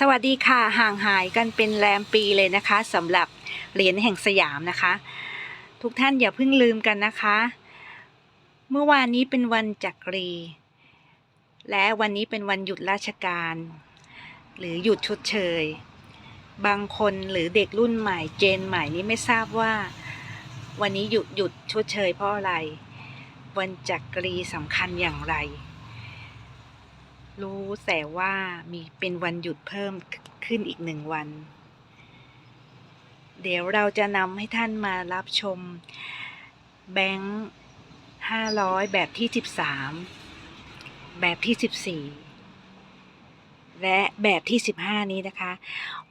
สวัสดีค่ะห่างหายกันเป็นแรมปีเลยนะคะสำหรับเหรียญแห่งสยามนะคะ ทุกท่านอย่าเพิ่งลืมกันนะคะ เมื่อวานนี้เป็นวันจักรี และวันนี้เป็นวันหยุดราชการ หรือหยุดชดเชย บางคนหรือเด็กรุ่นใหม่เจนใหม่นี้ไม่ทราบว่า วันนี้หยุดหยุดชดเชยเพราะอะไร วันจักรีสำคัญอย่างไร รู้แต่ว่ามีเป็นวันหยุดเพิ่มขึ้นอีกหนึ่งวัน เดี๋ยวเราจะนำให้ท่านมารับชม แบงค์ห้าร้อยแบบที่สิบสามแบบที่สิบสี่และแบบที่สิบห้านี้นะคะ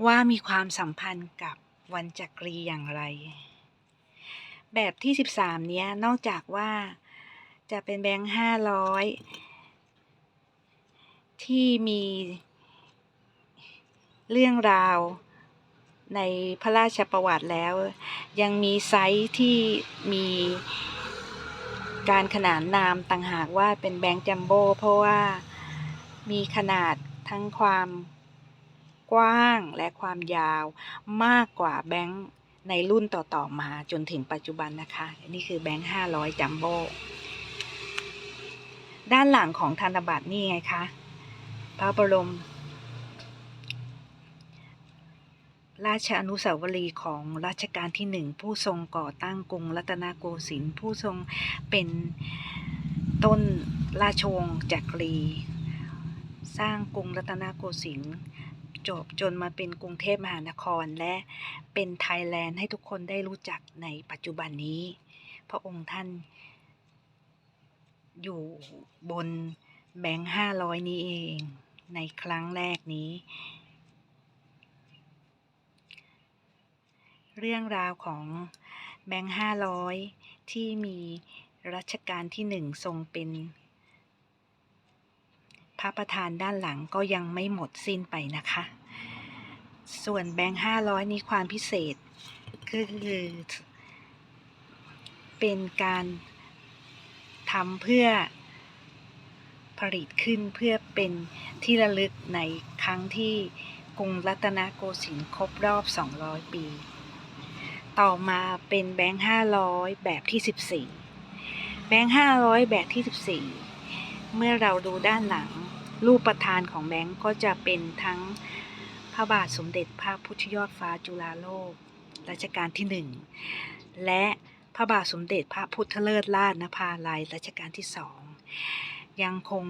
ว่ามีความสัมพันธ์กับวันจักรีอย่างไร แบบที่สิบสามเนี้ยนอกจากว่าจะเป็นแบงค์ห้าร้อย ที่มีเรื่องราวในพระราชประวัติแล้ว ยังมีไซส์ที่มีการขนานนามต่างหากว่าเป็นแบงค์จัมโบ้เพราะว่ามีขนาดทั้งความกว้างและความยาวมากกว่าแบงค์ในรุ่นต่อ ๆ มาจนถึงปัจจุบันนะคะ นี่คือแบงค์ห้าร้อยจัมโบ้ด้านหลังของธนบัตรนี่ไงคะ พระบรม ราชอนุสาวรีย์ของรัชกาลที่หนึ่งผู้ทรงก่อตั้งกรุงรัตนโกสินทร์ผู้ทรงเป็นต้นราชวงศ์จักรี สร้างกรุงรัตนโกสินทร์จบจนมาเป็นกรุงเทพมหานครและเป็นไทยแลนด์ให้ทุกคนได้รู้จักในปัจจุบันนี้ พระองค์ท่านอยู่บนแบงค์ห้าร้อยนี้เอง ในครั้งแรกนี้ เรื่องราวของแบงค์ห้าร้อยที่มีรัชกาลที่หนึ่งทรงเป็น พระประธานด้านหลังก็ยังไม่หมดสิ้นไปนะคะ ส่วนแบงค์ห้าร้อยนี้ความพิเศษก็คือเป็นการทำเพื่อ ผลิตขึ้นเพื่อเป็นที่ระลึกในครั้งที่กรุงรัตนโกสินทร์ครบรอบ 200 ปี ต่อมาเป็นแบงค์ 500 แบบที่ 14 แบงค์ 500 แบบที่ 14 เมื่อเราดูด้านหลัง รูปประธานของแบงค์ก็จะเป็นทั้งพระบาทสมเด็จพระพุทธยอดฟ้าจุฬาโลก รัชกาลที่หนึ่งและพระบาทสมเด็จพระพุทธเลิศราชนภาลัยรัชกาลที่สอง ยังคง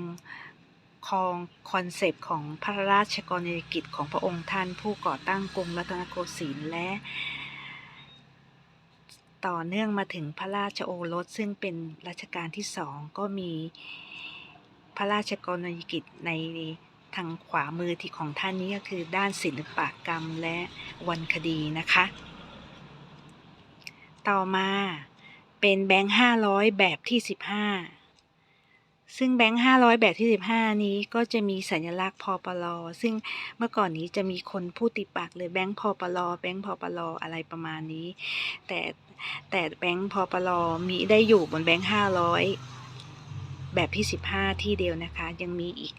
ครองคอนเซปต์ของพระราชกรณียกิจของพระองค์ท่านผู้ก่อตั้งกรุงรัตนโกสินทร์และ ต่อเนื่องมาถึงพระราชโอรสซึ่งเป็นรัชกาลที่สองก็มีพระราชกรณียกิจในทางขวามือที่ของท่านนี้ก็คือด้านศิลปกรรมและวรรณคดีนะคะ ต่อมาเป็นแบงค์ห้าร้อยแบบที่สิบห้า ซึ่งแบงค์ห้าร้อยแบบที่สิบห้านี้ก็จะมีสัญลักษณ์พอปลอซึ่งเมื่อก่อนนี้จะมีคนพูดติดปากเลยแบงค์พอปลอแบงค์พอปลออะไรประมาณนี้ แต่แต่แบงค์พอปลอมีได้อยู่บนแบงค์ห้าร้อยแบบที่สิบห้าที่เดียวนะคะ ยังมีอีก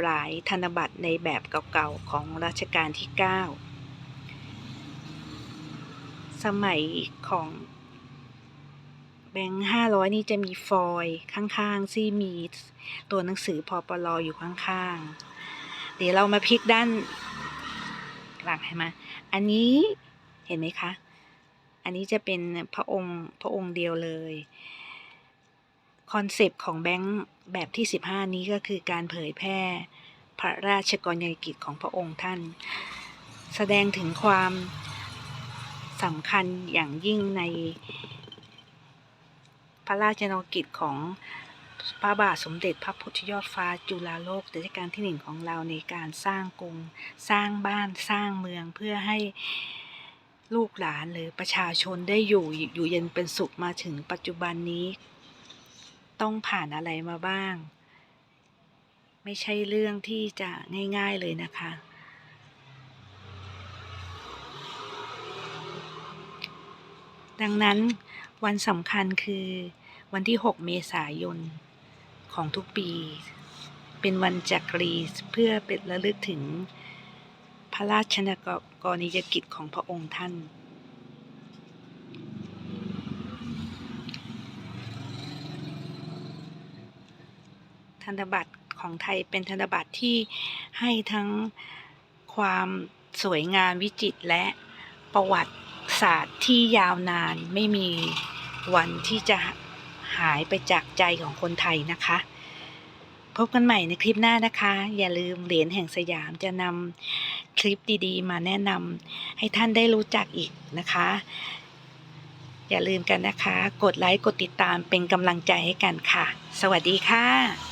หลายธนบัตรในแบบเก่าๆของรัชกาลที่เก้าสมัยของ แบงค์ห้าร้อยนี่จะมีฟอยล์ข้างๆ ที่มีตัวหนังสือพอปลออยู่ข้างๆ เดี๋ยวเรามาพลิกด้านหลังให้มา อันนี้เห็นไหมคะ อันนี้จะเป็นพระองค์พระองค์เดียวเลย คอนเซปต์ของแบงค์แบบที่ 15 นี้ก็คือการเผยแพร่พระราชกรณียกิจของพระองค์ท่าน แสดงถึงความสำคัญอย่างยิ่งใน ระราชนกิจของพระบาทสมเด็จพระพุทธยอดฟ้าจุฬาโลกรัชกาลที่หนึ่งของเราในการสร้างกรุง สร้างบ้านสร้างเมืองเพื่อให้ลูกหลานหรือประชาชนได้อยู่อยู่เย็นเป็นสุขมาถึงปัจจุบันนี้ ต้องผ่านอะไรมาบ้าง ไม่ใช่เรื่องที่จะง่ายๆเลยนะคะ ดังนั้นวันสำคัญคือ วันที่ 6 เมษายน ของทุกปี เป็นวันจักรีเพื่อเป็นระลึกถึงพระราชนกรณียกิจของพระองค์ท่านธนบัตรของไทยเป็นธนบัตรที่ให้ทั้งความสวยงามวิจิตรและประวัติศาสตร์ที่ยาวนานไม่มีวันที่จะ หายไปจากใจของคนไทยนะคะ พบกันใหม่ในคลิปหน้านะคะ อย่าลืมเหรียญแห่งสยามจะนำคลิปดีๆ มาแนะนำให้ท่านได้รู้จักอีกนะคะ อย่าลืมกันนะคะ กดไลค์กดติดตามเป็นกำลังใจให้กันค่ะ สวัสดีค่ะ